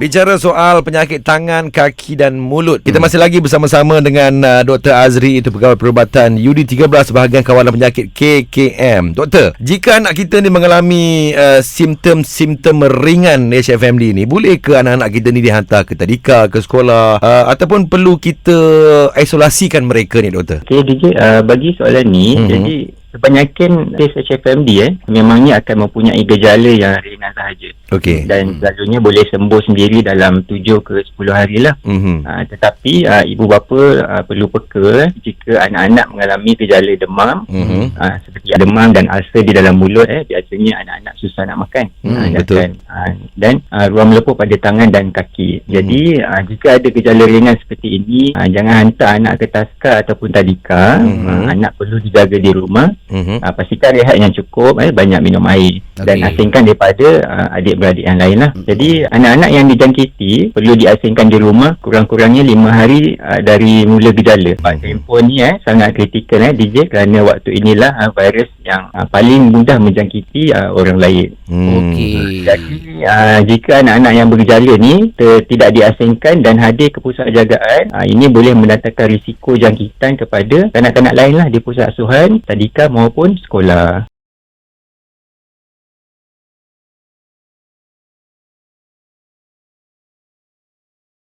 Bicara soal penyakit tangan, kaki dan mulut. Kita masih lagi bersama-sama dengan uh, Dr. Azri itu pegawai perubatan UD13 bahagian kawalan penyakit KKM. Doktor, jika anak kita ni mengalami uh, simptom-simptom ringan HFMD ni, boleh ke anak-anak kita ni dihantar ke tadika, ke sekolah uh, ataupun perlu kita isolasikan mereka ni doktor? Okey DJ, uh, bagi soalan ni, Mhm. jadi kebanyakan kes HFMD eh, memangnya akan mempunyai gejala yang ringan sahaja. Okey. Dan selalunya boleh sembuh sendiri dalam 7 ke 10 hari lah. Mhm. Uh, tetapi uh, ibu bapa uh, perlu peka eh, jika anak-anak mengalami gejala demam Mhm. uh, demam dan ulcer di dalam mulut eh biasanya anak-anak susah nak makan Hmm, Ah, dan, betul. dan, uh, dan uh, ruam melepuk pada tangan dan kaki jadi Hmm. uh, jika ada gejala ringan seperti ini uh, jangan hantar anak ke taska ataupun tadika Mhm. uh, anak perlu dijaga di rumah Mhm. uh, pastikan rehat yang cukup eh, banyak minum air dan asingkan daripada uh, adik-beradik yang lain lah. Jadi anak-anak yang dijangkiti perlu diasingkan di rumah kurang-kurangnya 5 hari uh, dari mula gejala. Sebab tempoh ni eh, sangat kritikal eh, DJ kerana waktu inilah uh, virus yang uh, paling mudah menjangkiti uh, orang lain. Hmm. Okey. jadi uh, jika anak-anak yang bergejala ni ter, tidak diasingkan dan hadir ke pusat jagaan uh, ini boleh mendatangkan risiko jangkitan kepada kanak-kanak lain lah di pusat asuhan tadika maupun sekolah